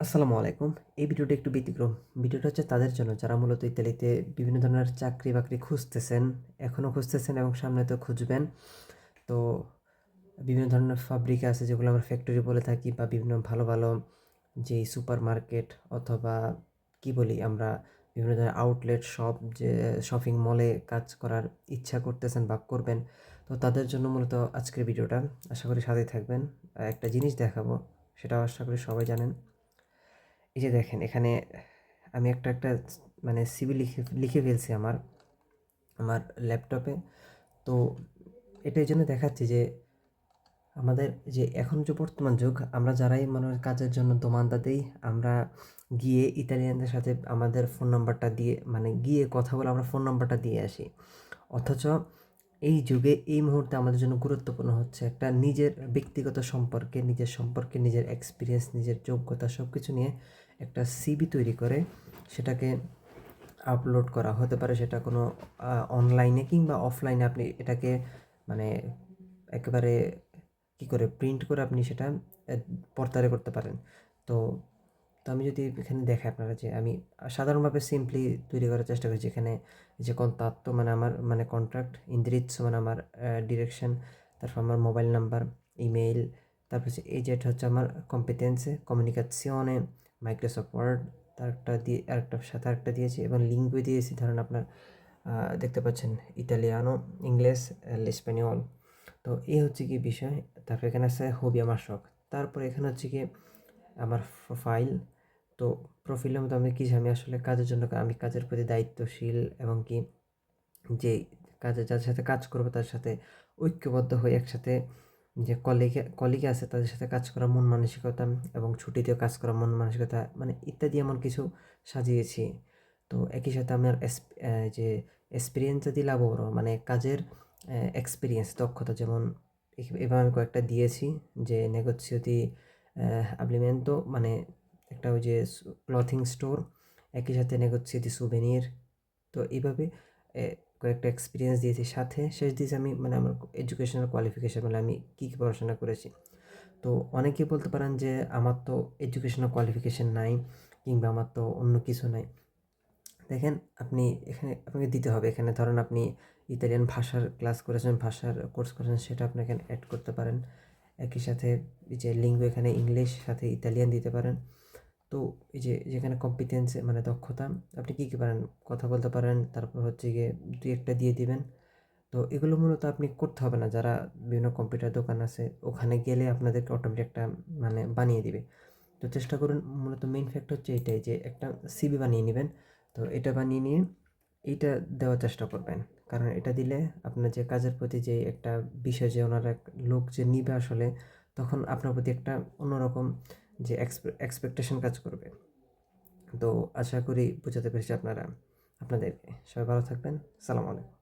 আসসালামু আলাইকুম। এই ভিডিওটা একটু ব্যতিক্রম। ভিডিওটা হচ্ছে তাদের জন্য যারা মূলত ইতালিতে বিভিন্ন ধরনের চাকরি বাকরি খুঁজতেছেন, এখনও খুঁজতেছেন এবং সামনে তো খুঁজবেন। তো বিভিন্ন ধরনের ফাব্রিক আছে যেগুলো আমরা ফ্যাক্টরি বলে থাকি বা বিভিন্ন ভালো ভালো যেই সুপার মার্কেট অথবা কি বলি আমরা, বিভিন্ন ধরনের আউটলেট শপ যে শপিং মলে কাজ করার ইচ্ছা করতেছেন বা করবেন, তো তাদের জন্য মূলত আজকের ভিডিওটা। আশা করি সাথেই থাকবেন। একটা জিনিস দেখাবো, সেটাও আশা করি সবাই জানেন। এই যে দেখেন, এখানে আমি একটা একটা মানে সিবি লিখে লিখে ফেলছি আমার আমার ল্যাপটপে। তো এটা এই জন্য দেখাচ্ছি যে আমাদের যে এখন যে বর্তমান যুগ, আমরা যারাই মনে কাজের জন্য দোমান্দা দিই, আমরা গিয়ে ইতালিয়ানদের সাথে আমাদের ফোন নাম্বারটা দিয়ে মানে গিয়ে কথা বলে আমরা ফোন নাম্বারটা দিয়ে আসি। অথচ এই যুগে, এই মুহূর্তে আমাদের জন্য গুরুত্বপূর্ণ হচ্ছে একটা নিজের ব্যক্তিগত সম্পর্কে, নিজের সম্পর্কে, নিজের এক্সপিরিয়েন্স নিজের যোগ্যতা সব কিছু নিয়ে একটা সিবি তৈরি করে, সেটাকে আপলোড করা। হতে পারে সেটা কোনো অনলাইনে কিংবা অফলাইনে আপনি এটাকে মানে একেবারে কী করে প্রিন্ট করে আপনি সেটা পর্দারে করতে পারেন। তো তো আমি যদি এখানে দেখাই আপনারা যে আমি সাধারণভাবে সিম্পলি তৈরি করার চেষ্টা করেছি এখানে যে কন্তাত্ত মানে আমার মানে কন্ট্রাক্ট ইন্দ্রিৎস মানে আমার ডিরেকশন তারপর আমার মোবাইল নাম্বার ইমেইল তারপর হচ্ছে এই যেটা হচ্ছে আমার কম্পিটেন্সে কমিউনিকেশনে মাইক্রোসফট ওয়ার্ড তার একটা দিয়ে আরেকটার সাথে আরেকটা দিয়েছি এবং লিঙ্গুই দিয়েছি। ধরেন আপনার দেখতে পাচ্ছেন ইতালিয়ানো ইংলিশ স্পেনিয়ল তো এই হচ্ছে কি বিষয়। তারপর এখানে আছে হবি আমার শখ। তারপর এখানে হচ্ছে কি আমার ফাইল তো প্রোফাইলের মধ্যে আমি কী আমি আসলে কাজের জন্য আমি কাজের প্রতি দায়িত্বশীল এবং কি যে কাজে যাদের সাথে কাজ করব তার সাথে ঐক্যবদ্ধ হয়ে একসাথে যে কলিগে কলিগে আছে, তাদের সাথে কাজ করা, মন মানসিকতা এবং ছুটিতেও কাজ করা, মন মানসিকতা মানে ইত্যাদি এমন কিছু সাজিয়েছি। তো একই সাথে আমার যে এক্সপিরিয়েন্স যদি লাভ বড় মানে কাজের এক্সপিরিয়েন্স দক্ষতা যেমন এবার আমি কয়েকটা দিয়েছি, যে নেগোসিওতি আবলিমেন্টো মানে একটা ওই যে ক্লথিং স্টোর একই সাথে নেগোসিওতি সুভেনির তো এইভাবে কয়েকটা এক্সপিরিয়েন্স দিয়েছি সাথে। শেষ দিয়েছি আমি মানে আমার এডুকেশনাল কোয়ালিফিকেশান মানে আমি কী কী পড়াশোনা করেছি। তো অনেকেই বলতে পারেন যে আমার তো এডুকেশনাল কোয়ালিফিকেশান নাই, কিংবা আমার তো অন্য কিছু নাই। দেখেন, আপনি এখানে, আপনাকে দিতে হবে। এখানে ধরেন আপনি ইতালিয়ান ভাষার ক্লাস করেছেন, ভাষার কোর্স করেছেন, সেটা আপনি এখানে অ্যাড করতে পারেন। একই সাথে যে লিঙ্গ এখানে ইংলিশ সাথে ইতালিয়ান দিতে পারেন। তো এই যে যেখানে কম্পিটেন্স মানে দক্ষতা, আপনি কী কী পারেন? কথা বলতে পারেন, তারপর হচ্ছে গিয়ে দুই একটা দিয়ে দিবেন। তো এগুলো মূলত আপনি করতে হবে না, যারা বিভিন্ন কম্পিউটার দোকান আছে, ওখানে গেলে আপনাদেরকে অটোমেটিক একটা মানে বানিয়ে দিবে। তো চেষ্টা করুন, মূলত মেইন ফ্যাক্ট হচ্ছে এটাই যে একটা সিবি বানিয়ে নেবেন। তো এটা বানিয়ে নিয়ে এইটা দেওয়ার চেষ্টা করবেন। কারণ এটা দিলে আপনার যে কাজের প্রতি যে একটা বিষয় যে ওনারা লোক যে নিবে আসলে, তখন আপনার প্রতি একটা অন্যরকম যে এক্সপেকটেশন কাজ করবে। তো আশা করি বোঝাতে পেরেছি আপনারা, আপনাদেরকে। সবাই ভালো থাকবেন। সালাম আলাইকুম।